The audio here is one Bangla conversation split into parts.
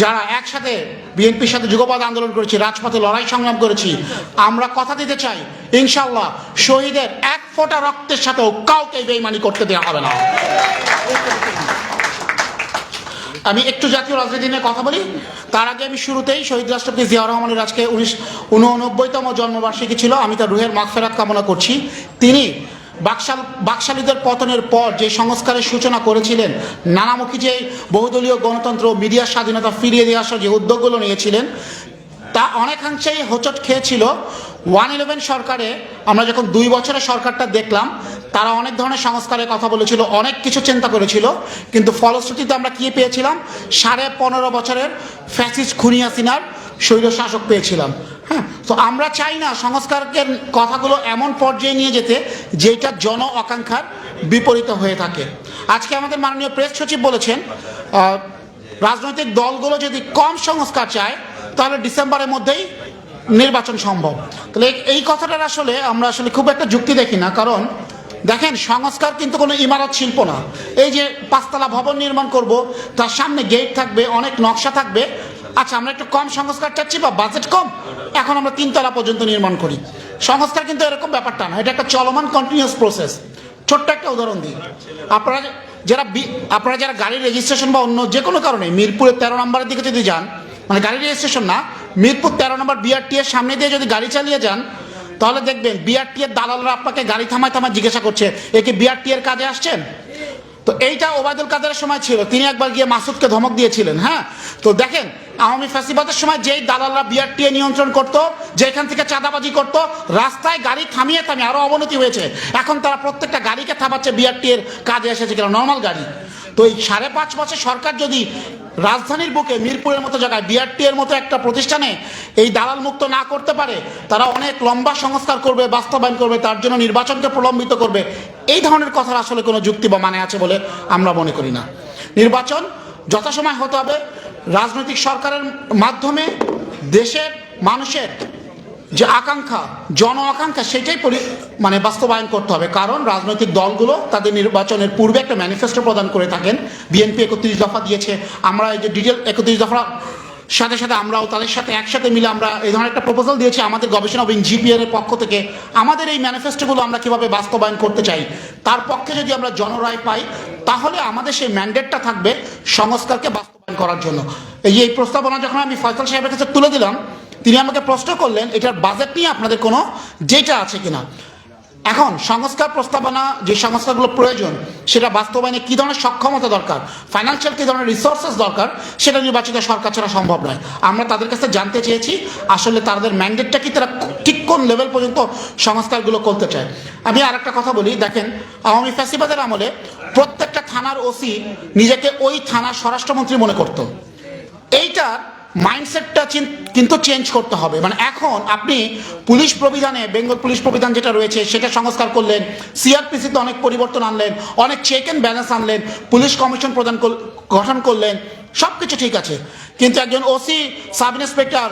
যারা একসাথে বিএনপির সাথে যুগপথ আন্দোলন করেছি, রাজপথে লড়াই সংগ্রাম করেছি, আমরা কথা দিতে চাই ইনশাল্লাহ শহীদের এক ফোঁটা রক্তের সাথেও কাউকে বেইমানি করতে দেওয়া হবে না। আমি একটু জাতীয় রাজনীতি নিয়ে কথা বলি। তার আগে আমি শুরুতেই শহীদ রাষ্ট্রপতি জিয়াউর রহমানের আজকে উনিশ উননব্বইতম জন্মবার্ষিকী ছিল। আমি তার রুহের মাগফেরাত কামনা করছি। তিনি বাকশাল বাকশালীদের পতনের পর যে সংস্কারের সূচনা করেছিলেন, নানামুখী যে বহুদলীয় গণতন্ত্র মিডিয়ার স্বাধীনতা ফিরিয়ে দিয়ে আসার যে উদ্যোগগুলো নিয়েছিলেন, তা অনেকাংশেই হোঁচট খেয়েছিল। ওয়ান ইলেভেন সরকারে আমরা যখন দুই বছরের সরকারটা দেখলাম, তারা অনেক ধরনের সংস্কারের কথা বলেছিল, অনেক কিছু চিন্তা করেছিল, কিন্তু ফলশ্রুতিতে আমরা কি পেয়েছিলাম? সাড়ে পনেরো বছরের ফ্যাসিস্ট খুনিয়া সিনার স্বৈর শাসক পেয়েছিলাম। হ্যাঁ তো আমরা চাই না সংস্কারের কথাগুলো এমন পর্যায়ে নিয়ে যেতে যেটা জন আকাঙ্ক্ষার বিপরীত হয়ে থাকে। আজকে আমাদের মাননীয় প্রেস সচিব বলেছেন রাজনৈতিক দলগুলো যদি কম সংস্কার চায়, তাহলে ডিসেম্বরের মধ্যেই নির্বাচন সম্ভব। তাহলে এই- কথাটার আসলে আমরা আসলে খুব একটা যুক্তি দেখি না, কারণ দেখেন, সংস্কার কিন্তু কোনো ইমারত শিল্প না। এই যে পাঁচতলা ভবন নির্মাণ করব, তার সামনে গেট থাকবে, অনেক নকশা থাকবে আচ্ছা আমরা একটু কম সংস্কার চাচ্ছি বা বাজেট কম? এখন আমরা তিনতলা পর্যন্ত নির্মাণ করি। সংস্কার কিন্তু এরকম ব্যাপারটা না, এটা একটা চলমান কন্টিনিউয়াস প্রসেস ছোট্ট একটা উদাহরণ দিই। আপনারা যারা আপনারা যারা গাড়ির রেজিস্ট্রেশন বা অন্য যে কোনো কারণে মিরপুরের তেরো নম্বরের দিকে যদি যান মানে গাড়ির রেজিস্ট্রেশন না, মিরপুর তেরো নম্বর বিআরটি এর সামনে দিয়ে যদি গাড়ি চালিয়ে যান, তাহলে দেখবেন বিআরটি এর দালালরা আপনাকে গাড়ি থামায় থামায় জিজ্ঞাসা করছে, এ কি বিআরটি এর কাজে আসছেন? তো এইটা ওবায়দুল কাদের সময় ছিল, তিনি একবার গিয়ে মাসুদকে ধমক দিয়েছিলেন হ্যাঁ? তো দেখেন আওয়ামী ফ্যাসিবাদের সময় যেই দালালরা বিআরটিএ নিয়ন্ত্রণ করত, যেখান থেকে চাঁদাবাজি করত, রাস্তায় গাড়ি থামিয়ে থামিয়ে আরও অবনতি হয়েছে। এখন তারা প্রত্যেকটা গাড়িকে থামাচ্ছে বিআরটি এর কাজে এসেছে কিনা নর্মাল গাড়ি। তো এই সাড়ে পাঁচ বছর সরকার যদি রাজধানীর বুকে মিরপুরের মতো জায়গায় বিআরটি এর মতো একটা প্রতিষ্ঠানে এই দালাল মুক্ত না করতে পারে, তারা অনেক লম্বা সংস্কার করবে, বাস্তবায়ন করবে, তার জন্য নির্বাচনকে প্রলম্বিত করবে, এই ধরনের কথার আসলে কোনো যুক্তি বা মানে আছে বলে আমরা মনে করি না। নির্বাচন যথাসময় হতে হবে রাজনৈতিক সরকারের মাধ্যমে দেশের মানুষের যে আকাঙ্ক্ষা, জন আকাঙ্ক্ষা, সেটাই পরি মানে বাস্তবায়ন করতে হবে। কারণ রাজনৈতিক দলগুলো তাদের নির্বাচনের পূর্বে একটা ম্যানিফেস্টো প্রদান করে থাকেন। বিএনপি একত্রিশ দফা দিয়েছে। আমরা এই যে ডিটেল একত্রিশ দফা সাথে সাথে আমরাও তাদের সাথে একসাথে মিলে আমরা এই ধরনের একটা প্রপোজাল দিয়েছি আমাদের গবেষণা উইং জিপিএর এর পক্ষ থেকে। আমাদের এই ম্যানিফেস্টোগুলো আমরা কীভাবে বাস্তবায়ন করতে চাই, তার পক্ষে যদি আমরা জনরায় পাই, তাহলে আমাদের সেই ম্যান্ডেটটা থাকবে সংস্কারকে বাস্তবায়ন করার জন্য। এই এই প্রস্তাবনা যখন আমি ফয়সাল সাহেবের কাছে তুলে দিলাম, তিনি আমাকে প্রশ্ন করলেন, এটার বাজেট নিয়ে আপনাদের কোনো যেটা আছে কিনা? এখন, সংস্কার প্রস্তাবনা, যে সংস্কারগুলো প্রয়োজন, সেটা বাস্তবায়নে কী ধরনের সক্ষমতা দরকার? ফাইন্যান্সিয়াল কী ধরনের রিসোর্সেস দরকার? সেটা নির্বাচিত সরকার ছাড়া সম্ভব নয়। আমরা তাদের কাছে জানতে চেয়েছি, আসলে তাদের ম্যান্ডেটটা কি, তারা ঠিক কোন লেভেল পর্যন্ত সংস্কারগুলো করতে চায়? আমি আর একটা কথা বলি, দেখেন, আওয়ামী ফ্যাসিবাদের আমলে প্রত্যেকটা থানার ওসি নিজেকে ওই থানার স্বরাষ্ট্রমন্ত্রী মনে করতো। এইটা মাইন্ডসেটটা কিন্তু চেঞ্জ করতে হবে। মানে এখন আপনি পুলিশ প্রবিধানে, বেঙ্গল পুলিশ প্রবিধান যেটা রয়েছে, সেটা সংস্কার করলেন সিআরপিসিতে অনেক পরিবর্তন আনলেন, অনেক চেক অ্যান্ড ব্যালেন্স আনলেন, পুলিশ কমিশন প্রদান গঠন করলেন সব কিছু ঠিক আছে। কিন্তু একজন ওসি সাব ইন্সপেক্টর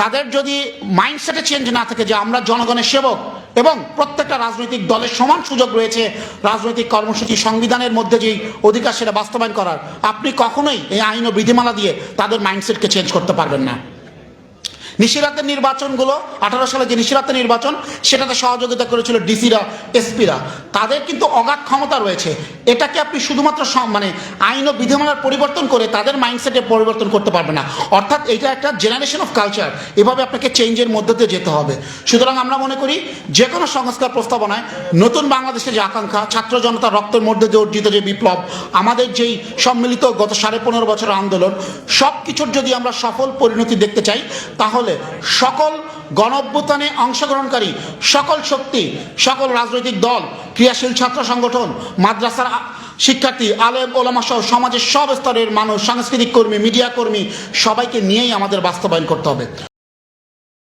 তাদের যদি মাইন্ডসেটে চেঞ্জ না থাকে যে আমরা জনগণের সেবক এবং প্রত্যেকটা রাজনৈতিক দলের সমান সুযোগ রয়েছে রাজনৈতিক কর্মসূচি সংবিধানের মধ্যে যেই অধিকার সেটা বাস্তবায়ন করার। আপনি কখনোই এই আইন ও বিধিমালা দিয়ে তাদের মাইন্ডসেটকে চেঞ্জ করতে পারবেন না। নিশিরাতের নির্বাচনগুলো, আঠারো সালে যে নিশিরাতের নির্বাচন, সেটাতে সহযোগিতা করেছিল ডিসিরা, এসপিরা। তাদের কিন্তু অগাধ ক্ষমতা রয়েছে। এটাকে আপনি শুধুমাত্র মানে আইন ও বিধিমালার পরিবর্তন করে তাদের মাইন্ডসেটে পরিবর্তন করতে পারবে না। অর্থাৎ এটা একটা জেনারেশন অফ কালচার এভাবে আপনাকে চেঞ্জের মধ্যে দিয়ে যেতে হবে। সুতরাং আমরা মনে করি যে কোনো সংস্কার প্রস্তাবনায় নতুন বাংলাদেশের যে আকাঙ্ক্ষা, ছাত্র জনতার রক্তের মধ্যে দিয়ে অর্জিত যে বিপ্লব, আমাদের যেই সম্মিলিত গত সাড়ে পনেরো বছর আন্দোলন সব কিছুর যদি আমরা সফল পরিণতি দেখতে চাই, তাহলে সকল গণঅভ্যুত্থানে অংশগ্রহণকারী সকল শক্তি, সকল রাজনৈতিক দল, ক্রিয়াশীল ছাত্র সংগঠন, মাদ্রাসার শিক্ষার্থী, আলেম, ওলামা সহ সমাজের সব স্তরের মানুষ, সাংস্কৃতিক কর্মী, মিডিয়া কর্মী, সবাইকে নিয়েই আমাদের বাস্তবায়ন করতে হবে।